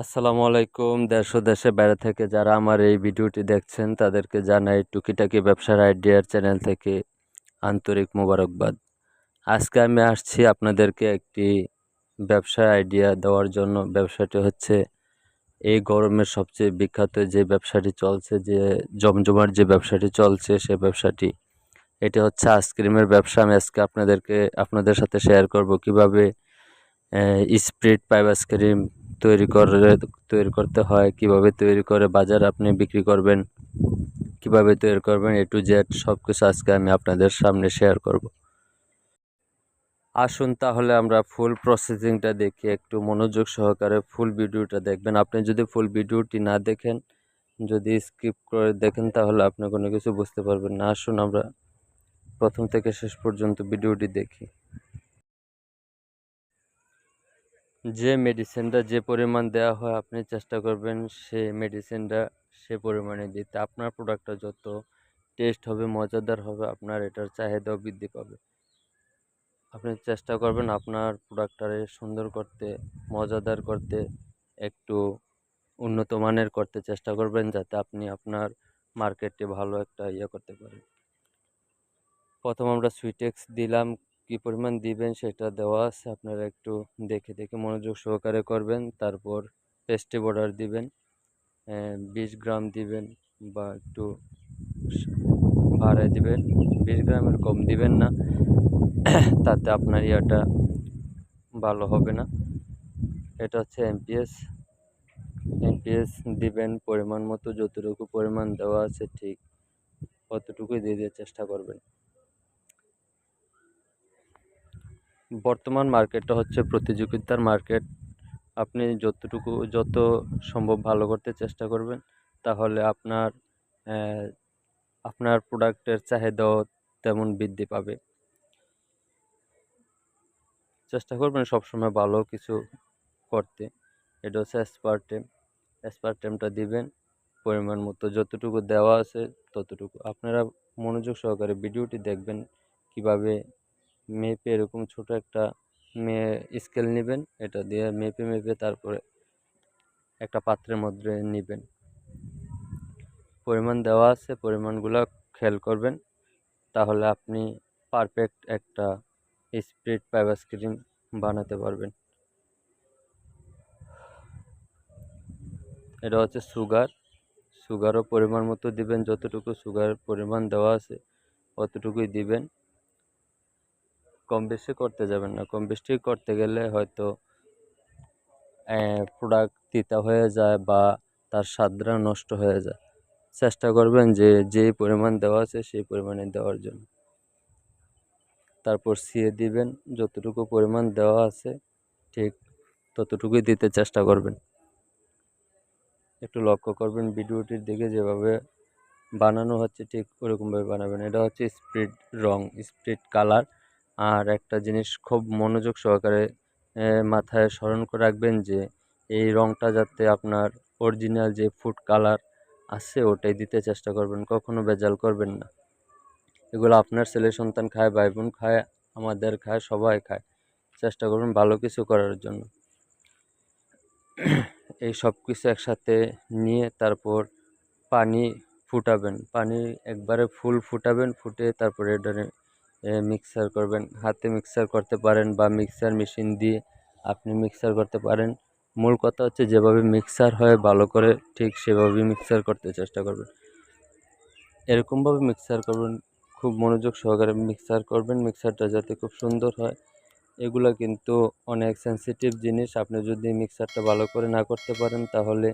আসসালামু আলাইকুম। দেশ ও দেশে বাইরে থেকে যারা আমার এই ভিডিওটি দেখছেন, তাদেরকে জানাই টুকিটাকি ব্যবসার আইডিয়ার চ্যানেল থেকে আন্তরিক মোবারকবাদ। আজকে আমি আসছি আপনাদেরকে একটি ব্যবসার আইডিয়া দেওয়ার জন্য। ব্যবসাটি হচ্ছে এই গরমের সবচেয়ে বিখ্যাত যে ব্যবসাটি চলছে, যে জমজমার যে ব্যবসাটি চলছে, সে ব্যবসাটি। এটি হচ্ছে আইসক্রিমের ব্যবসা। আমি আজকে আপনাদেরকে, আপনাদের সাথে শেয়ার করব কীভাবে স্প্রিট পাইপ আইসক্রিম তৈরি করে, তৈরি করতে হয়, কীভাবে তৈরি করে বাজারে আপনি বিক্রি করবেন, কীভাবে তৈরি করবেন এ টু জেড সব কিছু আজকে আমি আপনাদের সামনে শেয়ার করব। আসুন তাহলে আমরা ফুল প্রসেসিংটা দেখি, একটু মনোযোগ সহকারে ফুল ভিডিওটা দেখবেন। আপনি যদি ফুল ভিডিওটি না দেখেন, যদি স্কিপ করে দেখেন, তাহলে আপনি কোনো কিছু বুঝতে পারবেন না। আসুন আমরা প্রথম থেকে শেষ পর্যন্ত ভিডিওটি দেখি। যে মেডিসিনটা যে পরিমাণ দেওয়া হয় আপনি চেষ্টা করবেন, সে মেডিসিনটা সে পরিমাণে দিতে। আপনার প্রোডাক্টটা যত টেস্ট হবে, মজাদার হবে, আপনার এটার চাহিদাও বৃদ্ধি পাবে। আপনি চেষ্টা করবেন আপনার প্রোডাক্টটারে সুন্দর করতে, মজাদার করতে, একটু উন্নত মানের করতে চেষ্টা করবেন, যাতে আপনি আপনার মার্কেটে ভালো একটা ইয়ে করতে পারেন। প্রথম আমরা সুইটেক্স দিলাম। কী পরিমাণ দিবেন সেটা দেওয়া আছে, আপনারা একটু দেখে দেখে মনোযোগ সহকারে করবেন। তারপর পেস্টি বর্ডার দিবেন বিশ গ্রাম দিবেন বা একটু ভাড়ায় দিবেন। বিশ গ্রামের কম দিবেন না, তাতে আপনার ইয়াটা ভালো হবে না। এটা হচ্ছে এমপিএস এমপিএস দিবেন পরিমাণ মতো, যতটুকু পরিমাণ দেওয়া আছে ঠিক অতটুকুই দিয়ে দেওয়ার চেষ্টা করবেন। বর্তমান মার্কেটটা হচ্ছে প্রতিযোগিতার মার্কেট। আপনি যতটুকু, যত সম্ভব ভালো করতে চেষ্টা করবেন, তাহলে আপনার আপনার প্রোডাক্টের চাহিদাও তেমন বৃদ্ধি পাবে। চেষ্টা করবেন সবসময় ভালো কিছু করতে। এটা হচ্ছে অ্যাসপার্টেম অ্যাসপার্টেমটা দিবেন, পরিমাণ মতো যতটুকু দেওয়া আছে ততটুকু। আপনারা মনোযোগ সহকারে ভিডিওটি দেখবেন, কীভাবে মেপে এরকম ছোট একটা স্কেল নেবেন। এটা দিয়ে মেপে মেপে তারপরে একটা পাত্রের মধ্যে নেবেন। পরিমাণ দেওয়া আছে, পরিমাণগুলো খেয়াল করবেন। তাহলে আপনি পারফেক্ট একটা স্প্রিট পাইপ আইসক্রিম বানাতে পারবেন। এটা হচ্ছে সুগার সুগারও পরিমাণ মতো দিবেন, যতটুকু সুগার পরিমাণ দেওয়া আছে, অতটুকুই দিবেন। কম বেশি করতে যাবেন না। কম বেশি করতে গেলে হয়তো প্রোডাক্ট তিতা হয়ে যায় বা তার স্বাদটা নষ্ট হয়ে যায়। চেষ্টা করবেন যে, যেই পরিমাণ দেওয়া আছে সেই পরিমাণে দেওয়ার জন্য। তারপর সিয়ে দিবেন, যতটুকু পরিমাণ দেওয়া আছে, ঠিক ততটুকুই দিতে চেষ্টা করবেন। একটু লক্ষ্য করবেন ভিডিওটির দিকে যেভাবে বানানো হচ্ছে, ঠিক ওরকমভাবে বানাবেন। এটা হচ্ছে স্প্রিড রং, স্প্রিড কালার। আর একটা জিনিস খুব মনোযোগ সহকারে মাথায় স্মরণ করে রাখবেন যে, এই রঙটা যাতে আপনার অরিজিনাল যে ফুড কালার আছে, ওটাই দিতে চেষ্টা করবেন, কখনো ভেজাল করবেন না। এগুলো আপনার ছেলে সন্তান খায় ভাই বোন খায়, আমাদের খায়, সবাই খায়। চেষ্টা করবেন ভালো কিছু করার জন্য। এই সব কিছু একসাথে নিয়ে তারপর পানি ফুটাবেন, পানি একবারে ফুল ফুটাবেন, ফুটে তারপরে এটা মিক্সার করবেন। হাতে মিক্সার করতে পারেন বা মিক্সার মেশিন দিয়ে আপনি মিক্সার করতে পারেন। মূল কথা হচ্ছে যেভাবে মিক্সার হয় ভালো করে ঠিক সেভাবেই মিক্সার করতে চেষ্টা করবেন। এরকমভাবে মিক্সার করবেন, খুব মনোযোগ সহকারে মিক্সার করবেন। মিক্সারটা যাতে খুব সুন্দর হয়। এগুলো কিন্তু অনেক সেন্সিটিভ জিনিস। আপনি যদি মিক্সারটা ভালো করে না করতে পারেন তাহলে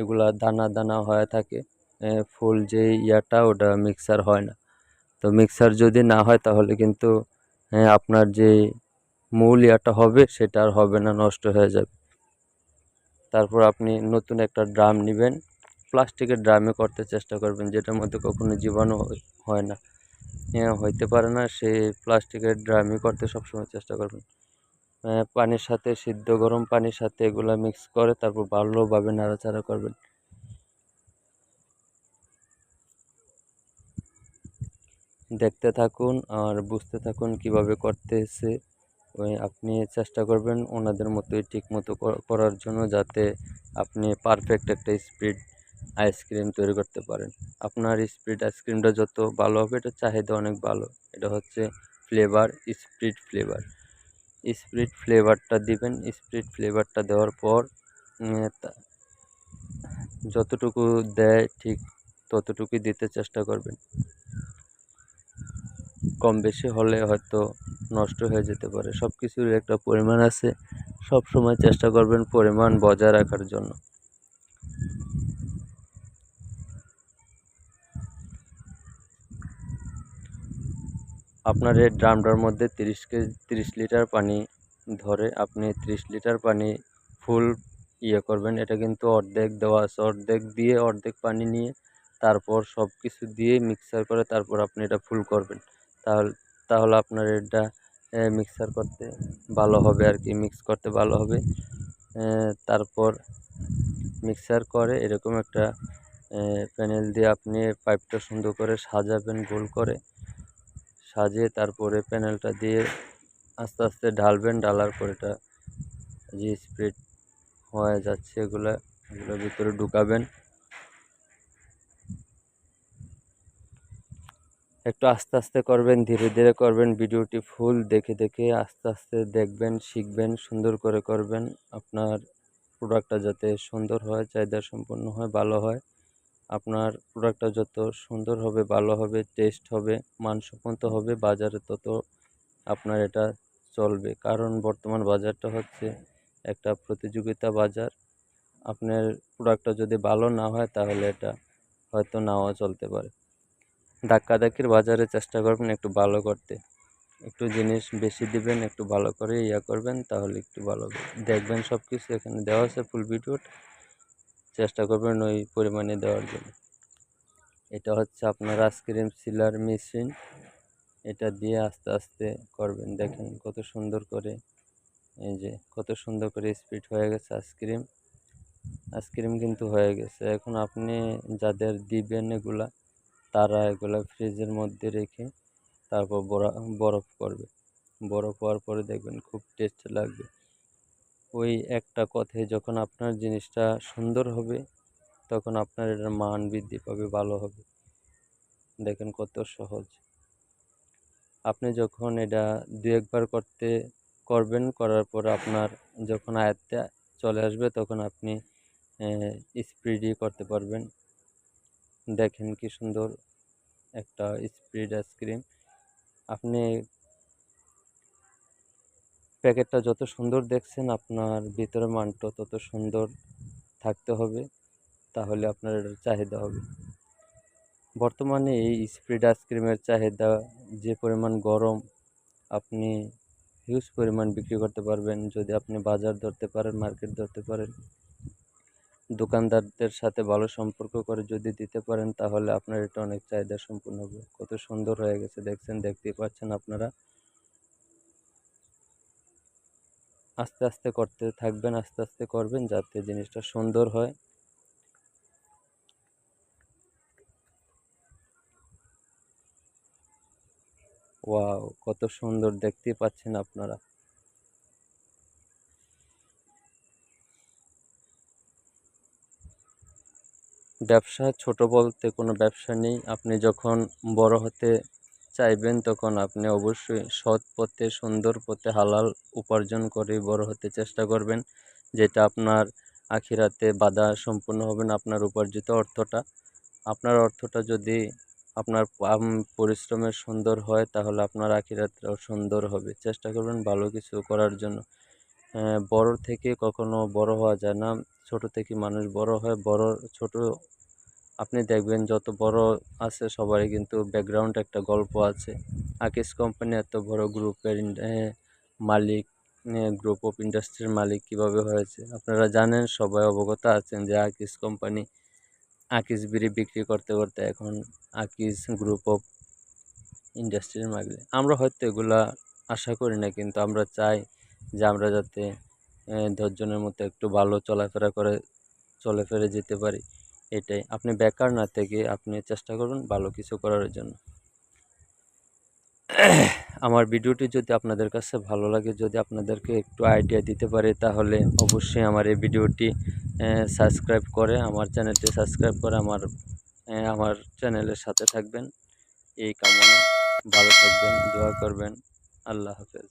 এগুলা দানা দানা হয়ে থাকে। ফুল যে ইয়াটা ওটা মিক্সার হয় না। তো মিক্সার যদি না হয় তাহলে কিন্তু আপনার যে মূল ইয়াটা হবে সেটা আর হবে না, নষ্ট হয়ে যাবে। তারপর আপনি নতুন একটা ড্রাম নেবেন। প্লাস্টিকের ড্রামে করতে চেষ্টা করবেন, যেটার মধ্যে কখনো জীবাণু হয় না। হইতে পারে না, সে প্লাস্টিকের ড্রামই করতে সবসময় চেষ্টা করবেন। পানির সাথে, সিদ্ধ গরম পানির সাথে এগুলো মিক্স করে তারপর ভালোভাবে নাড়াচাড়া করবেন। দেখতে থাকুন আর বুঝতে থাকুন কীভাবে করতেছে ওই আপনি চেষ্টা করবেন ওনাদের মতোই ঠিক মতো করার জন্য যাতে আপনি পারফেক্ট একটা স্পিড আইসক্রিম তৈরি করতে পারেন। আপনার স্পিড আইসক্রিমটা যত ভালো হবে এটা চাহিদা অনেক ভালো। এটা হচ্ছে ফ্লেভার স্প্রিট ফ্লেভার স্প্রিট ফ্লেভারটা দিবেন স্প্রিট ফ্লেভারটা দেওয়ার পর যতটুকু দেয় ঠিক ততটুকুই দিতে চেষ্টা করবেন। কম বেশি হলে হয়তো নষ্ট হয়ে যেতে পারে। সব কিছুর একটা পরিমাণ আছে। সব সময় চেষ্টা করবেন পরিমাণ বজায় রাখার জন্য। আপনার এই ড্রামটার মধ্যে তিরিশ কেজি, তিরিশ লিটার পানি ধরে আপনি তিরিশ লিটার পানি ফুল ইয়ে করবেন। এটা কিন্তু অর্ধেক দেওয়া আছে। অর্ধেক দিয়ে অর্ধেক পানি নিয়ে তারপর সব কিছু দিয়ে মিক্সার করে তারপর আপনি এটা ফুল করবেন। তাহলে তাহলে আপনার এটা মিক্সার করতে ভালো হবে আর কি মিক্স করতে ভালো হবে। তারপর মিক্সার করে এরকম একটা প্যানেল দিয়ে আপনি পাইপটা সুন্দর করে সাজাবেন, গোল করে। সাজিয়ে তারপরে প্যানেলটা দিয়ে আস্তে আস্তে ঢালবেন, ঢালার পর এটা যে স্প্রেড হয়ে যাচ্ছে এগুলো, এগুলোর ভিতরে ঢুকাবেন। একটু আস্তে আস্তে করবেন, ধীরে ধীরে করবেন, ভিডিওটি ফুল দেখে দেখে আস্তে আস্তে দেখবেন, শিখবেন, সুন্দর করে করবেন। আপনার প্রোডাক্টটা যাতে সুন্দর হয়, চাহিদা সম্পন্ন হয়, ভালো হয়, আপনার প্রোডাক্টটা যত সুন্দর হবে, ভালো হবে টেস্ট হবে, মানসম্মত হবে, বাজারে তত আপনার এটা চলবে। কারণ বর্তমান বাজারটা হচ্ছে একটা প্রতিযোগিতা বাজার। আপনার প্রোডাক্টটা যদি ভালো না হয়, তাহলে এটা হয়তো নাও চলতে পারে। ধাক্কাধাক্কির বাজারে চেষ্টা করবেন একটু ভালো করতে। একটু জিনিস বেশি দিবেন, একটু ভালো করে ইয়া করবেন, তাহলে একটু ভালো দেখবেন সব কিছু এখানে দেওয়া আছে, ফুল ভিডিওট চেষ্টা করবেন ওই পরিমাণে দেওয়ার জন্য। এটা হচ্ছে আপনার আইসক্রিম সিলার মেশিন। এটা দিয়ে আস্তে আস্তে করবেন। দেখেন কত সুন্দর করে, এই যে কত সুন্দর করে স্পিড হয়ে গেছে আইসক্রিম। আইসক্রিম কিন্তু হয়ে গেছে। এখন আপনি যাদের দিবেন এগুলা তারা এগুলো ফ্রিজের মধ্যে রেখে তারপর বরফ করবে। বরফ হওয়ার পরে দেখবেন খুব টেস্ট লাগবে। ওই একটা কথায় যখন আপনার জিনিসটা সুন্দর হবে, তখন আপনার এটার মান বৃদ্ধি পাবে, ভালো হবে। দেখেন কত সহজ। আপনি যখন এটা দু একবার করতে, করবেন, করার পর আপনার যখন আয়ত্তে চলে আসবে, তখন আপনি স্পিডই করতে পারবেন। দেখেন কি সুন্দর একটা স্পিড আইসক্রিম। আপনি প্যাকেটটা যত সুন্দর দেখছেন, আপনার ভিতরে মানটা তত সুন্দর থাকতে হবে, তাহলে আপনার এটার চাহিদা হবে। বর্তমানে এই স্প্রিড আইসক্রিমের চাহিদা যে পরিমাণ গরম আপনি হিউজ পরিমাণ বিক্রি করতে পারবেন, যদি আপনি বাজার ধরতে পারেন মার্কেট ধরতে পারেন দোকানদারদের সাথে ভালো সম্পর্ক করে যদি দিতে পারেন, তাহলে আপনার এটা অনেক চাহিদা সম্পূর্ণ হবে। কত সুন্দর হয়ে গেছে, দেখছেন? দেখতেই পাচ্ছেন আপনারা। আস্তে আস্তে করতে থাকবেন, আস্তে আস্তে করবেন যাতে জিনিসটা সুন্দর হয়। ওয়াও, কত সুন্দর দেখতে পাচ্ছেন আপনারা। ব্যবসা ছোট বলতে কোনো ব্যবসা নেই। আপনি যখন বড় হতে চাইবেন তখন আপনি অবশ্যই সৎ পথে, সুন্দর পথে, হালাল উপার্জন করে বড় হতে চেষ্টা করবেন, যেটা আপনার আখিরাতে বাধা সম্পূর্ণ হবে না আপনার উপার্জিত অর্থটা। আপনার অর্থটা যদি আপনার পরিশ্রমের সুন্দর হয় তাহলে আপনার আখিরাতটাও সুন্দর হবে। চেষ্টা করবেন ভালো কিছু করার জন্য। বড় থেকে কখনো বড় হওয়া যায় না। ছোট থেকে মানুষ বড় হয়, বড়, ছোট আপনি দেখবেন যত বড় আছে সবারই কিন্তু ব্যাকগ্রাউন্ড একটা গল্প আছে। আকিস কোম্পানি এত বড় গ্রুপের মালিক গ্রুপ অফ ইন্ডাস্ট্রির মালিক কীভাবে হয়েছে? আপনারা জানেন, সবাই অবগত আছেন যে আকিস কোম্পানি আকিস বিড়ি বিক্রি করতে করতে এখন আকিস গ্রুপ অফ ইন্ডাস্ট্রির মালিক। আমরা হয়তো এগুলা আশা করি না, কিন্তু আমরা চাই যে আমরা যাতে দশজনের মতো একটু ভালো চলাফেরা করে, চলে ফেরে যেতে পারি, এটাই। আপনি বেকার না থেকে আপনি চেষ্টা করুন ভালো কিছু করার জন্য। আমার ভিডিওটি যদি আপনাদের কাছে ভালো লাগে, যদি আপনাদেরকে একটু আইডিয়া দিতে পারে, তাহলে অবশ্যই আমার এই ভিডিওটি সাবস্ক্রাইব করে, আমার চ্যানেলটি সাবস্ক্রাইব করে, আমার আমার চ্যানেলের সাথে থাকবেন। এই কামনা। ভালো থাকবেন, দোয়া করবেন। আল্লাহ হাফেজ।